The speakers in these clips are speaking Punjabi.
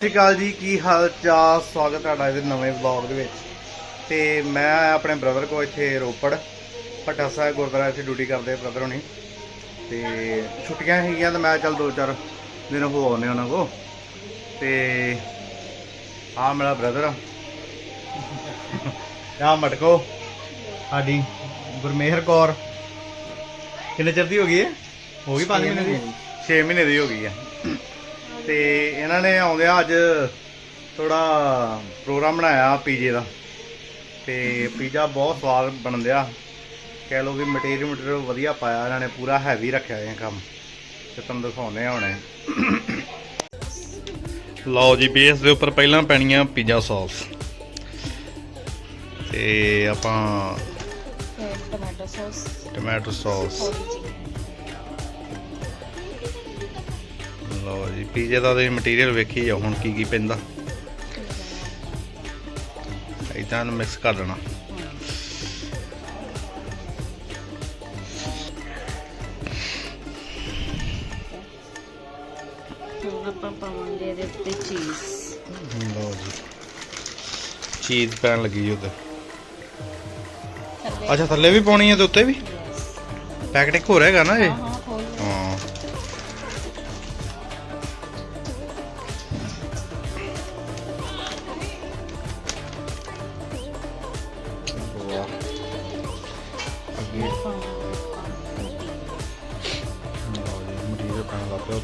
ਸਤਿ ਸ਼੍ਰੀ ਅਕਾਲ ਜੀ ਕੀ ਹਾਲ ਚਾਲ? ਸਵਾਗਤ ਹੈ ਤੁਹਾਡਾ ਇਹਦੇ ਨਵੇਂ ਵਲੌਗ ਦੇ ਵਿੱਚ। ਤੇ ਮੈਂ ਆਪਣੇ ਬ੍ਰਦਰ ਕੋ ਇੱਥੇ ਰੋਪੜ ਭੱਟਾ ਸਾਹਿਬ ਗੁਰਦੁਆਰਾ ਇੱਥੇ ਡਿਊਟੀ ਕਰਦੇ ਬ੍ਰਦਰ ਹੋਣੀ। ਤੇ ਛੁੱਟੀਆਂ ਹੈਗੀਆਂ ਤਾਂ ਮੈਂ ਚੱਲ ਦੋ ਚਾਰ ਦਿਨ ਹੋ ਆਉਨੇ ਉਹਨਾਂ ਕੋ ਤੇ ਆ ਮੇਰਾ ਬ੍ਰਦਰ ਆ। ਮਟਕੋ। ਸਾਡੀ ਗੁਰਮੇਹਰ ਕੌਰ। ਕਿੰਨੇ ਚਿਰ ਦੀ ਹੋ ਗਈ ਹੈ ਹੋ ਗਈ 5 ਮਹੀਨੇ ਦੀ? 6 ਮਹੀਨੇ ਦੀ ਹੋ ਗਈ ਹੈ ਤੇ ਇਹਨਾਂ ਨੇ ਆਉਂਦਿਆਂ ਅੱਜ ਥੋੜਾ ਪ੍ਰੋਗਰਾਮ ਬਣਾਇਆ ਪੀਜੇ ਦਾ। ਤੇ ਪੀਜ਼ਾ ਬਹੁਤ ਸਵਾਦ ਬਣਦਿਆ ਕਹਿ ਲੋ ਵੀ ਮਟੀਰੀਅਲ ਮਟੀਰੀਅਲ ਵਧੀਆ ਪਾਇਆ ਇਹਨਾਂ ਨੇ ਪੂਰਾ ਹੈਵੀ ਰੱਖਿਆ ਇਹ ਕੰਮ। ਤੇ ਤੁਹਾਨੂੰ ਦਿਖਾਉਂਦੇ ਆ ਹੁਣੇ। ਲਓ ਜੀ ਬੇਸ ਦੇ ਉੱਪਰ ਪਹਿਲਾਂ ਪੈਣੀਆਂ ਪੀਜ਼ਾ ਸੌਸ ਤੇ ਆਪਾਂ ਫਿਰ ਟੋਮੈਟੋ ਸੌਸ ਟੋਮੈਟੋ ਸੌਸ ਲਓ ਜੀ ਪੀਜ਼ੇ ਦਾ ਤੇ ਮਟੀਰੀਅਲ ਵੇਖੀ ਜਾ ਹੁਣ ਕੀ ਕੀ ਪੈਂਦਾ। ਇਦਾਂ ਨੂੰ ਮਿਕਸ ਕਰ ਦੇਣਾ। ਹੁਣ ਆਪਾਂ ਪਾਵਾਂਗੇ ਇਹਦੇ ਉੱਤੇ ਚੀਜ਼ ਲਓ ਜੀ। ਚੀਜ਼ ਪੈਣ ਲੱਗੀ ਜੀ ਉੱਤੇ। ਅੱਛਾ ਥੱਲੇ ਵੀ ਪਾਉਣੀ ਹੈ ਤੇ ਉੱਤੇ ਵੀ. ਪੈਕਟ ਇੱਕ ਹੋਰ ਹੈਗਾ ਨਾ ਇਹ?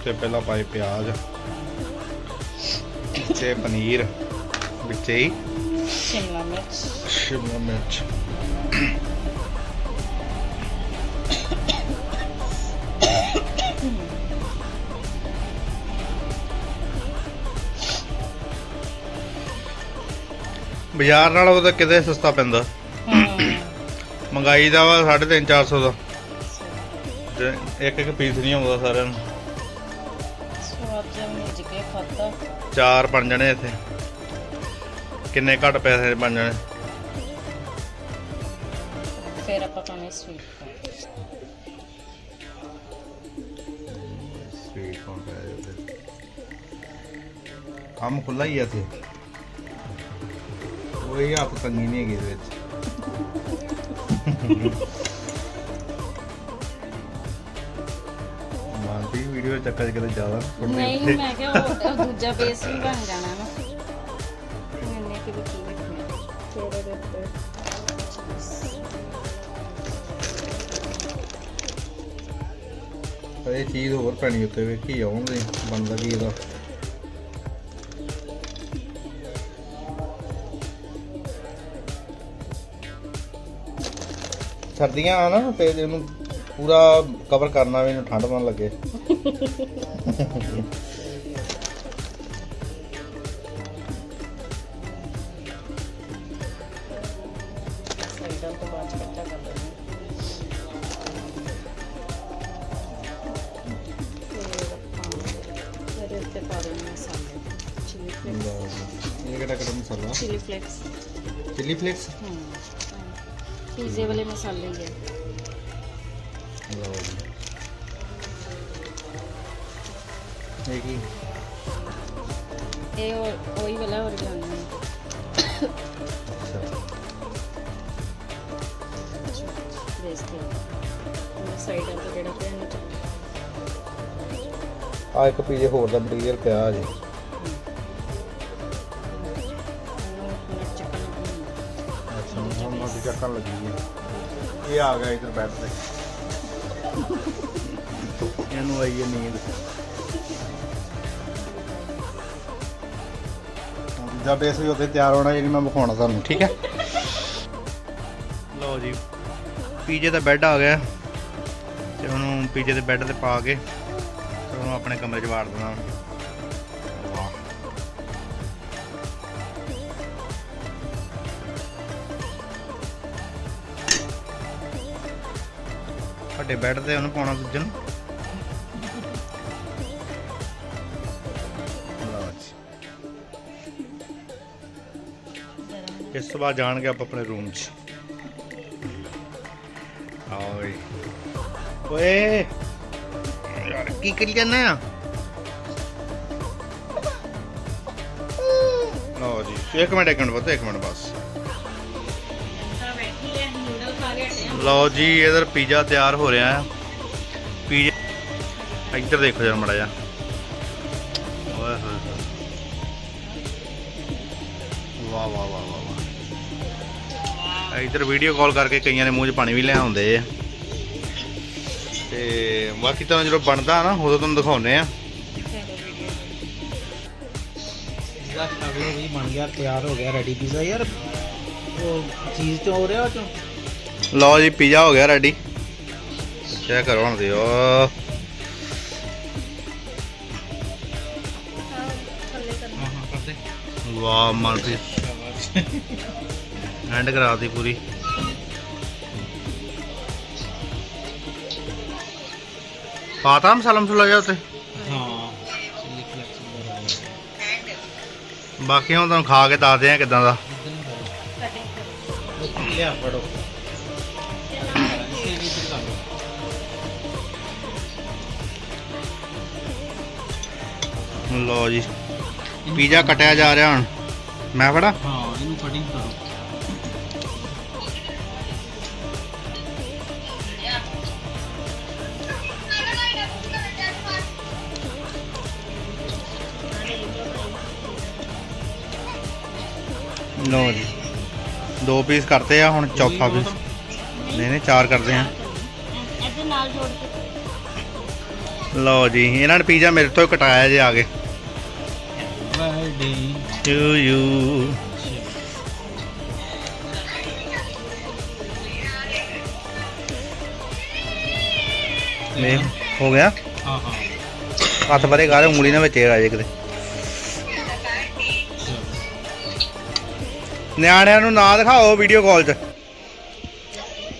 ਉੱਤੇ ਪਹਿਲਾਂ ਪਾਏ ਪਿਆਜ਼ ਤੇ ਪਨੀਰ ਵਿੱਚੇ ਹੀ ਸ਼ਿਮਲਾ ਮਿਰਚ। ਸ਼ਿਮਲਾ ਮਿਰਚ। ਬਾਜ਼ਾਰ ਨਾਲ ਉਹਦਾ ਕਿਤੇ ਸਸਤਾ ਪੈਂਦਾ। ਹਾਂ। ਮੰਗਾਈ ਦਾ ਵਾ 350 400 ਦਾ। ਤੇ ਇੱਕ ਇੱਕ ਪੀਸ ਨਹੀਂ ਆਉਂਦਾ ਸਾਰਿਆਂ ਨੂੰ। ਚਾਰ ਬਣ ਜਾਣੇ ਇੱਥੇ। ਕਿੰਨੇ ਘੱਟ ਪੈਸੇ ਬਣ ਜਾਣੇ? ਫਿਰ ਆਪਾਂ ਪਾਣੇ ਸਵੀਟ ਕੰਮ ਖੁੱਲਾ ਹੀ ਆ ਤੇ ਕੋਈ ਆਪ ਤੰਗੀ ਨਹੀਂ ਹੈਗੀ ਇਹਦੇ ਵਿੱਚ। ਮਾਨਤੀ ਵੀਡੀਓ ਚੱਕਰ ਕਿਤੇ ਜ਼ਿਆਦਾ ਦੇ ਨਹੀਂ। ਮੈਂ ਕਿਹਾ ਉਹ ਉਹ ਦੂਜਾ ਬੇਸ ਵੀ ਬਣ ਜਾਣਾ ਨਾ। ਮੈਨੇ ਕਿ ਵੀ ਕੀ ਰੱਖਣਾ? ਫਿਰ ਇਹਦੇ ਉੱਤੇ। ਇਹ ਚੀਜ਼ ਹੋਰ ਪੈਣੀ ਉੱਤੇ ਵੇਖੀ ਆਉਂਦੇ ਬਣਦਾ ਕੀ ਇਹਦਾ। ਸਰਦੀਆਂ ਆ ਨਾ ਤੇ ਇਹਨੂੰ ਪੂਰਾ ਕਵਰ ਕਰਨਾ ਵੀ ਇਹਨੂੰ ਠੰਡ ਨਾ ਲੱਗੇ। ਸਾਈਡਾਂ ਤੋਂ ਬਾਅਦ 'ਚ ਇਕੱਠਾ ਕਰ ਲੈਣਾ ਫਿਰ ਆਪਾਂ ਇਹਦੇ ਉੱਤੇ ਪਾ ਦੇਣਾ ਮਸਾਲੇ ਚਿਲੀ ਕੀ ਇਹ ਉਹ- ਉਹੀ ਵਾਲਾ ਓਰੀਗਾਨੋ ਹੈ ਅੱਛਾ ਬੇਸ ਤੇ ਉਹ ਸਾਈਡਾਂ ਤੋਂ ਜਿਹੜਾ ਪਿਆ ਨਾ। ਆ ਇੱਕ ਪੀਜੇ ਹੋਰ ਦਾ ਮਟੀਰੀਅਲ ਪਿਆ ਜੀ। ਅੱਛਾ ਹੁਣ ਚੱਕਣ ਲੱਗੀ ਹੈ ਇਹ ਆ ਗਿਆ ਇਧਰ ਬੈਠ ਤੇ ਇਹਨੂੰ ਆਈ ਹੈ ਨੀਂਦ। ਹੁਣ ਬੇਸ ਵੀ ਉੱਥੇ ਤਿਆਰ ਹੋਣਾ ਜਿਹੜੀ ਮੈਂ ਵਿਖਾਉਣਾ ਤੁਹਾਨੂੰ ਠੀਕ ਹੈ। ਲਓ ਜੀ, ਪੀਜੇ ਦਾ ਬੈੱਡ ਆ ਗਿਆ। ਤੇ ਉਹਨੂੰ ਪੀਜੇ ਦੇ ਬੈੱਡ ਤੇ ਪਾ ਕੇ ਤੇ ਉਹਨੂੰ ਆਪਣੇ ਕਮਰੇ 'ਚ ਵਾੜ ਦੇਣਾ। ਵਾਹ ਵੱਡੇ ਬੈੱਡ ਤੇ ਉਹਨੂੰ ਪਾਉਣਾ ਦੂਜੇ ਨੂੰ ਇਸ ਤੋਂ ਬਾਅਦ ਜਾਣਗੇ ਆਪਾਂ ਆਪਣੇ ਰੂਮ 'ਚ। ਆਓ ਓਏ। ਯਾਰ, ਕੀ ਕਰੀ ਜਾਂਦਾ ਆ? ਲਓ ਜੀ, ਇੱਕ ਮਿੰਟ ਇੱਕ ਮਿੰਟ ਬਸ ਇੱਕ ਮਿੰਟ ਬਸ। ਲਓ ਜੀ, ਇਧਰ ਪੀਜ਼ਾ ਤਿਆਰ ਹੋ ਰਿਹਾ ਹੈ ਪੀਜ਼ਾ ਇੱਧਰ ਦੇਖੋ ਜਰਾ ਮੜਾ ਜਾ ਓਏ ਹੋਏ ਵਾਹ ਵਾਹ ਵਾਹ ਵਾਹ। ਇੱਧਰ ਵੀਡੀਓ ਕਾਲ ਕਰਕੇ ਕਈਆਂ ਦੇ ਮੂੰਹ 'ਚ ਪਾਣੀ ਵੀ ਲੈ ਆ। ਤੇ ਬਾਕੀ ਤਾਂ ਜਦੋਂ ਬਣਦਾ ਨਾ, ਉਦੋਂ ਤੁਹਾਨੂੰ ਦਿਖਾਉਨੇ ਆ। ਵੀ ਬਣ ਗਿਆ ਤਿਆਰ ਹੋ ਗਿਆ ਰੈਡੀ ਪੀਜ਼ਾ ਯਾਰ ਉਹ ਚੀਜ਼ ਤੋਂ ਹੋ ਰਿਹਾ ਉਹ ਚੋਂ ਲਓ ਜੀ ਪੀਜ਼ਾ ਹੋ ਗਿਆ ਰੈਡੀ ਚੈੱਕ ਕਰੋ ਹੁਣ ਦਿਓ। ਵਾਹ, ਮਨਪ੍ਰੀਤ। ਐਂਡ ਕਰਾਤੀ ਪੂਰੀ। ਪਾਤਾ ਮਸਾਲਾ ਮਸੂਲਾ ਜਿਹਾ ਉੱਤੇ? ਬਾਕੀ ਹੁਣ ਤੁਹਾਨੂੰ ਖਾ ਕੇ ਦੱਸਦੇ ਆ ਕਿਦਾਂ ਦਾ। ਲਿਆ ਫੜੋ। ਲਓ ਜੀ। ਪੀਜ਼ਾ ਕਟਿਆ ਜਾ ਰਿਹਾ ਹੁਣ। ਮੈਂ ਫੜਾ? ਹਾਂ ਇਹਨੂੰ ਕਟਿੰਗ ਕਰੋ ਲਓ ਜੀ। ਦੋ ਪੀਸ ਕਰਤੇ ਆ ਹੁਣ ਚੌਥਾ ਪੀਸ। ਨਹੀਂ ਨਹੀਂ ਚਾਰ ਕਰਦੇ ਆ। ਇਹਦੇ ਨਾਲ ਜੋੜ ਕੇ। ਲਓ ਜੀ ਇਹਨਾਂ ਨੇ ਪੀਜ਼ਾ ਮੇਰੇ ਤੋਂ ਹੀ ਕਟਾਇਆ ਜੇ ਆ ਕੇ। ਬਰਥਡੇ ਟੂ ਯੂ ਨੇ ਹੋ ਗਿਆ? ਹਾਂ ਹਾਂ। ਹੱਥ ਬਰੇ ਗਾਰੇ ਉਂਗਲੀ ਨਾਲ ਵਿੱਚ ਆ ਜੇ ਕਿਤੇ। ਨਿਆਣਿਆਂ ਨੂੰ ਨਾ ਦਿਖਾਓ ਵੀਡੀਓ ਕਾਲ 'ਚ।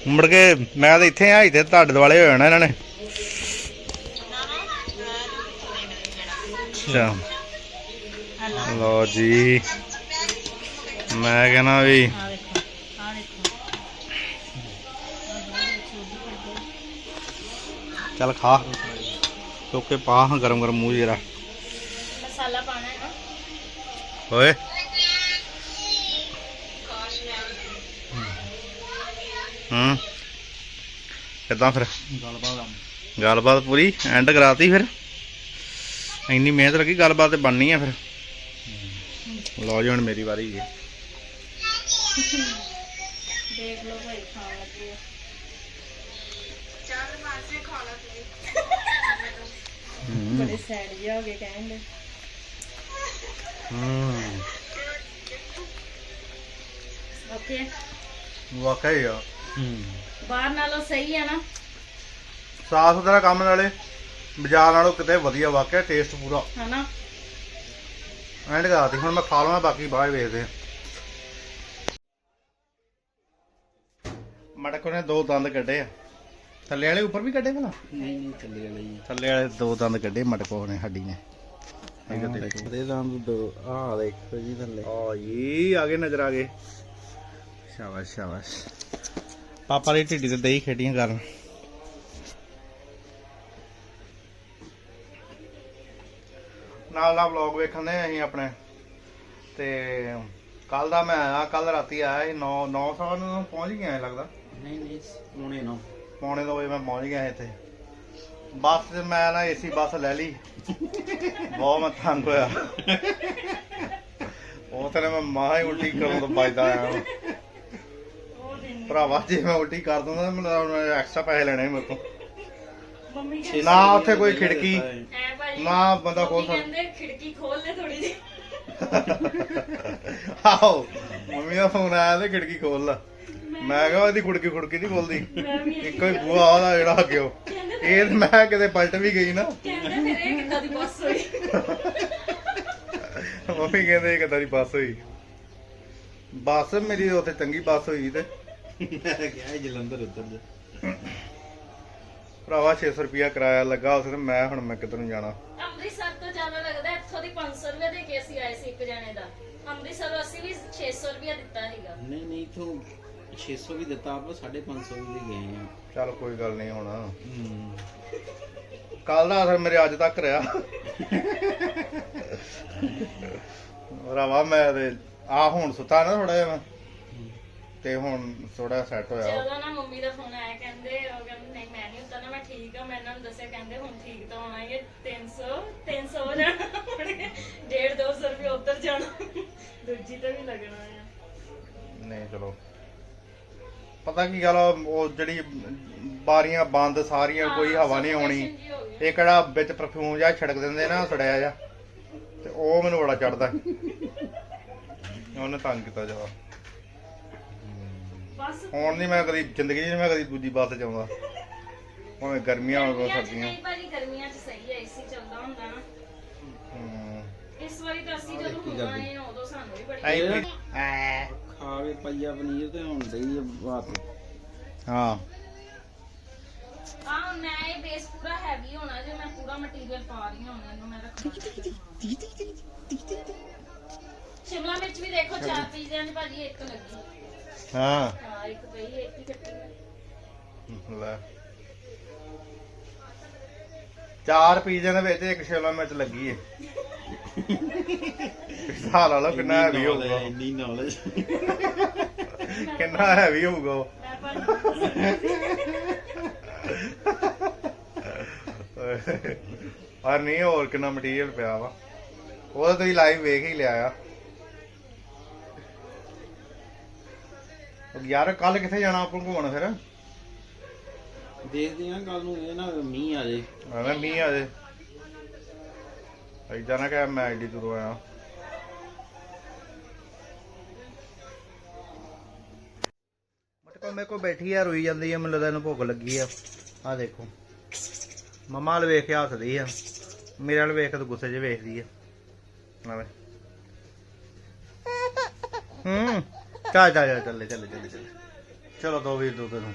ਮੁੜ ਕੇ ਮੈਂ ਤਾਂ ਇੱਥੇ ਆ ਇੱਥੇ ਤੁਹਾਡੇ ਦੁਆਲੇ ਹੋ ਜਾਣਾ ਇਹਨਾਂ ਨੇ। ਅੱਛਾ। ਲਓ ਜੀ। ਮੈਂ ਕਹਿੰਦਾ ਵੀ ਚੱਲ ਖਾ। ਚੁੱਕ ਕੇ ਪਾ ਗਰਮ ਗਰਮ ਮੂੰਹ ਜਰਾ। ਮਸਾਲਾ ਪਾਣਾ ਹੈ ਨਾ ਓਏ। ਹੂੰ। ਕਿੱਦਾਂ ਫਿਰ? ਗੱਲਬਾਤ ਗੱਲਬਾਤ ਪੂਰੀ ਐਂਡ ਕਰਾਤੀ ਫਿਰ? ਇੰਨੀ ਮਿਹਨਤ ਲੱਗੀ ਗੱਲਬਾਤ ਤੇ ਬਣਨੀ ਆ ਫਿਰ। ਲਓ ਜੀ ਹੁਣ ਮੇਰੀ ਵਾਰੀ ਜੀ। ਦੇਖ ਲਓ ਭਾਈ ਖਾਣ ਲੱਗੇ ਆ। ਹੂੰ। ਬੜੇ ਸੈਡ ਜਿਹਾ ਹੋ ਗਏ ਕਹਿੰਦੇ ਹੂੰ। ਓਕੇ। ਵਾਕਈ ਆ। ਹੂੰ। ਬਾਹਰ ਨਾਲੋਂ ਸਹੀ ਆ ਨਾ। ਸਾਫ਼ ਸੁਥਰਾ ਕੰਮ ਨਾਲੇ ਬਾਜ਼ਾਰ ਨਾਲੋਂ ਕਿਤੇ ਵਧੀਆ ਵਾਕਿਆ ਟੇਸਟ ਪੂਰਾ। ਹਨਾ? ਐਂਡ ਕਰਾਤੀ ਹੁਣ ਮੈਂ ਖਾ ਲਵਾਂ ਬਾਕੀ ਬਾਅਦ ਵੇਖਦੇ ਆ। ਮਟਕੋ ਨੇ ਦੋ ਦੰਦ ਕੱਢੇ ਆ। ਥੱਲੇ ਵਾਲੇ ਉੱਪਰ ਵੀ ਕੱਢੇ ਭਲਾ? ਨਹੀਂ ਨਹੀਂ ਚੱਲੀ ਗਈ ਥੱਲੇ ਵਾਲੇ ਦੋ ਦੰਦ ਕੱਢੇ ਮਟਕੋ ਨੇ ਹੱਡੀ ਨੇ। ਇਹ ਦੇਖੋ। ਦੇ ਦੰਦ ਦੋ ਆ ਦੇਖੋ ਜੀ ਥੱਲੇ। ਆ ਜੀ ਆ ਗਏ ਨਜ਼ਰ ਆ ਗਏ। ਸ਼ਾਬਾਸ਼ ਸ਼ਾਬਾਸ਼। ਪਾਪਾ ਦੀ ਢਿੱਡੀ ਤੇ ਦਹੀਂ ਖੇਡੀਆਂ ਕਰਨ। ਨਾਲ ਨਾਲ ਵਲੌਗ ਵੇਖਣ ਦੇ ਅਸੀਂ ਆਪਣੇ। ਤੇ ਕੱਲ ਦਾ ਮੈਂ ਆਇਆ ਕੱਲ ਰਾਤੀ ਆਇਆ ਸੀ 9 9 ਸਵਾ ਨੂੰ ਪਹੁੰਚ ਗਿਆ ਲੱਗਦਾ। ਨਹੀਂ ਨਹੀਂ ਪੂਣੇ ਨਾ। ਪੌਣੇ ਦੋ ਵਜੇ ਮੈਂ ਪਹੁੰਚ ਗਿਆ ਇੱਥੇ। ਬੱਸ 'ਚ ਮੈਂ ਨਾ ਏਸੀ ਬੱਸ ਲੈ ਲਈ। ਬਹੁਤ ਮੈਂ ਤੰਗ ਹੋਇਆ। ਉਹ ਤੇ ਮੈਂ ਮਾਂ ਹੀ ਉਲਟੀ ਕਰਨ ਤੋਂ ਬਚਦਾ ਆਇਆ ਭਰਾਵਾ ਜੇ ਮੈਂ ਉਲਟੀ ਕਰ ਦਿੰਦਾ ਤਾਂ ਮੈਨੂੰ ਐਕਸਟਰਾ ਪੈਸੇ ਲੈਣੇ ਮੇਰੇ ਤੋਂ। ਮੰਮੀ ਨਾ ਉੱਥੇ ਕੋਈ ਖਿੜਕੀ। ਐ ਭਾਜੀ ਨਾ ਬੰਦਾ ਖੋਲ ਮੰਮੀ ਸਕਦਾ। ਕਹਿੰਦੇ ਖਿੜਕੀ ਖੋਲ ਲੈ ਥੋੜੀ ਜਿਹੀ। ਆਓ ਮੰਮੀ ਦਾ ਫੋਨ ਆਇਆ ਤੇ ਖਿੜਕੀ ਖੋਲ ਲਾ। ਮੈਂ ਕਿਹਾ ਇਹਦੀ ਖੁੜਕੀ ਖੁੜਕੀ ਨਹੀਂ ਖੋਲਦੀ। ਮੈਂ ਵੀ ਇੱਕੋ ਹੀ ਬੂਆ ਉਹਦਾ ਜਿਹੜਾ ਅੱਗੇ ਉਹ। ਇਹ ਤੇ ਮੈਂ ਕਿਤੇ ਪਲਟ ਵੀ ਗਈ ਨਾ। ਕਹਿੰਦੇ ਫਿਰ ਇਹ ਕਿੱਦਾਂ ਦੀ ਬੱਸ ਹੋਈ? ਮੰਮੀ ਕਹਿੰਦੇ ਇਹ ਕਿੱਦਾਂ ਦੀ ਬੱਸ ਹੋਈ? ਬੱਸ ਮੇਰੀ ਉੱਥੇ ਚੰਗੀ ਬੱਸ ਹੋਈ ਤੇ। ਮੈਂ ਕਿਹਾ ਇਹ ਜਲੰਧਰ ਉੱਤਰ ਜਾ ਭਰਾਵਾ 600 ਰੁਪਿਆ ਕਿਰਾਇਆ ਲੱਗਾ ਉਸ ਤੇ ਮੈਂ ਹੁਣ ਮੈਂ ਕਿੱਧਰ ਨੂੰ ਜਾਣਾ? ਅੰਮ੍ਰਿਤਸਰ ਤੋਂ ਜ਼ਿਆਦਾ ਲੱਗਦਾ ਇੱਥੋਂ ਦੀ 500 ਰੁਪਏ ਦੇ ਕੇ ਅਸੀਂ ਆਏ ਸੀ ਇੱਕ ਜਣੇ ਦਾ। ਅੰਮ੍ਰਿਤਸਰ ਅਸੀਂ ਵੀ 600 ਰੁਪਏ ਦਿੱਤਾ ਸੀਗਾ। ਨਹੀਂ ਨਹੀਂ ਇਥੋਂ 600 ਵੀ ਦਿੱਤਾ ਆਪਾਂ 550 ਵੀ ਦੇ ਗਏ ਆ ਚੱਲ ਕੋਈ ਗੱਲ ਨਹੀਂ ਹੁਣ। ਕੱਲ ਦਾ ਅਸਰ ਮੇਰੇ ਅੱਜ ਤੱਕ ਰਿਹਾ। ਰਾਵਾ ਮੈਂ ਤੇ ਆ ਹੁਣ ਸੁੱਤਾ ਨਾ ਥੋੜਾ ਜਿਹਾ ਮੈਂ। ਤੇ ਹੁਣ ਥੋੜਾ ਸੈੱਟ ਹੋਇਆ। ਜਦੋਂ ਨਾ ਮੰਮੀ ਦਾ ਫੋਨ ਆਇਆ ਕਹਿੰਦੇ ਉਹ ਕਹਿੰਦੇ ਨਹੀਂ ਮੈਂ ਨਹੀਂ ਹੁੰਦਾ ਨਾ ਮੈਂ ਠੀਕ ਆ ਮੈਂ ਇਹਨਾਂ ਨੂੰ ਦੱਸਿਆ ਕਹਿੰਦੇ ਹੁਣ ਠੀਕ ਤਾਂ ਹੋਣਾ ਹੀ 300 300 ਹੋ ਜਾਣਾ 1.5 200 ਰੁਪਏ ਉੱਧਰ ਜਾਣਾ। ਦੂਜੀ ਤੇ ਵੀ ਲੱਗਣਾ ਆ। ਨਹੀਂ ਚਲੋ। ਪਤਾ ਕੀ ਗੱਲ ਆ, ਉਹ ਜਿਹੜੀ ਬਾਰੀਆਂ ਬੰਦ ਸਾਰੀਆਂ ਕੋਈ ਹਵਾ ਨਹੀਂ ਆਉਣੀ। ਜਿਹੀ ਹੋ ਗਈ। ਇਹ ਕਿਹੜਾ ਵਿੱਚ ਪਰਫਿਊਮ ਜਾਂ ਛਿੜਕ ਦਿੰਦੇ ਨਾ ਸੜਿਆ ਜਾ ਤੇ ਉਹ ਮੈਨੂੰ ਬੜਾ ਚੜਦਾ ਉਹਨੇ ਤੰਗ ਕੀਤਾ ਜ਼ਿਆਦਾ ਬਸ। ਹੁਣ ਨਹੀਂ ਮੈਂ ਕਦੀ ਜ਼ਿੰਦਗੀ 'ਚ ਨੀ ਮੈਂ ਕਦੀ ਦੂਜੀ ਬੱਸ 'ਚ ਆਉਂਦਾ। ਭਾਵੇਂ ਗਰਮੀਆਂ ਹੋਣ ਗਰਮੀਆਂ 'ਚ ਸਰਦੀਆਂ। ਨਹੀਂ ਭਾਜੀ ਗਰਮੀਆਂ 'ਚ ਸਹੀ ਹੈ ਏਸੀ ਚੱਲਦਾ ਹੁੰਦਾ ਨਾ। ਹਮ। ਇਸ ਵਾਰੀ ਤਾਂ ਅਸੀਂ ਜਦੋਂ ਹੁਣ ਆਏ ਹਾਂ, ਉਦੋਂ ਸਾਨੂੰ ਵੀ ਬੜੀ ਐ ਇਹ- ਐ। ਖਾ ਕੇ ਪਈਆ ਪਨੀਰ ਤੇ ਹੁਣ ਆ ਬਾਤ। ਹਾਂ। ਆ ਮੈਂ ਇਹ ਬੇਸ ਪੂਰਾ ਹੈਵੀ ਹੋਣਾ ਜੇ ਮੈਂ ਪੂਰਾ ਮਟੀਰੀਅਲ ਪਾ ਰਹੀ ਹਾਂ ਹੁਣ ਇਹਨੂੰ ਮੈਂ ਰੱਖਣਾ। ਸ਼ਿਮਲਾ ਮਿਰਚ ਵੀ ਦੇਖੋ ਚਾਰ ਪੀਸਿਆਂ 'ਚ ਭਾਜੀ ਇੱਕ ਲੱਗੀ। ਹਾਂ। ਹਾਂ ਇੱਕ ਪਈ ਹੈ, ਇੱਕ ਹੀ ਕੱਟੀ ਮੈਂ ਲੈ। ਚਾਰ ਪੀਜ਼ੇ ਦੇ ਵਿੱਚ ਇੱਕ ਸ਼ਿਮਲਾ ਮਿਰਚ ਲੱਗੀ ਏ। ਹਿਸਾਬ ਲਾ ਲਓ ਕਿੰਨਾ ਹੈਵੀ ਹੋਊਗਾ। ਇੰਨੀ ਨੌਲੇਜ ਕਿੰਨਾ ਹੈਵੀ ਹੋਊਗਾ ਉਹ। ਮੈਂ ਨਹੀਂ ਹੋਰ ਕਿੰਨਾ ਮਟੀਰੀਅਲ ਪਿਆ ਵਾ। ਉਹ ਤਾਂ ਤੁਸੀਂ ਲਾਈਵ ਵੇਖ ਹੀ ਲਿਆ ਆ। ਯਾਰ ਕੱਲ ਕਿੱਥੇ ਜਾਣਾ ਆਪਾਂ ਘੁੰਮਣ ਫਿਰ? ਦੇਖਦੇ ਆ ਕੱਲ ਨੂੰ ਇਹ ਨਾ ਮੀਂਹ ਆ ਜੇ। ਐਵੇਂ ਮੀਂਹ ਆ ਜੇ। ਏਦਾਂ ਨਾ ਕਹਿ ਮੈਂ ਐਡੀ ਦੂਰੋਂ ਆਇਆ। ਮਟਕੋ ਮੇਰੇ ਕੋ ਬੈਠੀ ਆ ਰੋਈ ਜਾਂਦੀ ਆ ਮੈਨੂੰ ਲੱਗਦਾ ਇਹਨੂੰ ਭੁੱਖ ਲੱਗੀ ਆ। ਆ ਦੇਖੋ। ਮਮਾ ਵਾਲ ਵੇਖ ਕੇ ਹੱਸਦੀ ਆ। ਮੇਰੇ ਵਾਲ ਵੇਖ ਕੇ ਤਾਂ ਗੁੱਸੇ 'ਚ ਵੇਖਦੀ ਆ। ਆਵੇ। ਹੂੰ। ਚੱਲ ਚੱਲ ਚੱਲ ਚੱਲੇ ਚੱਲੇ ਚੱਲੇ ਚੱਲੇ। ਚਲੋ ਦੋ ਵੀਰ ਦੋ ਤੈਨੂੰ ਆ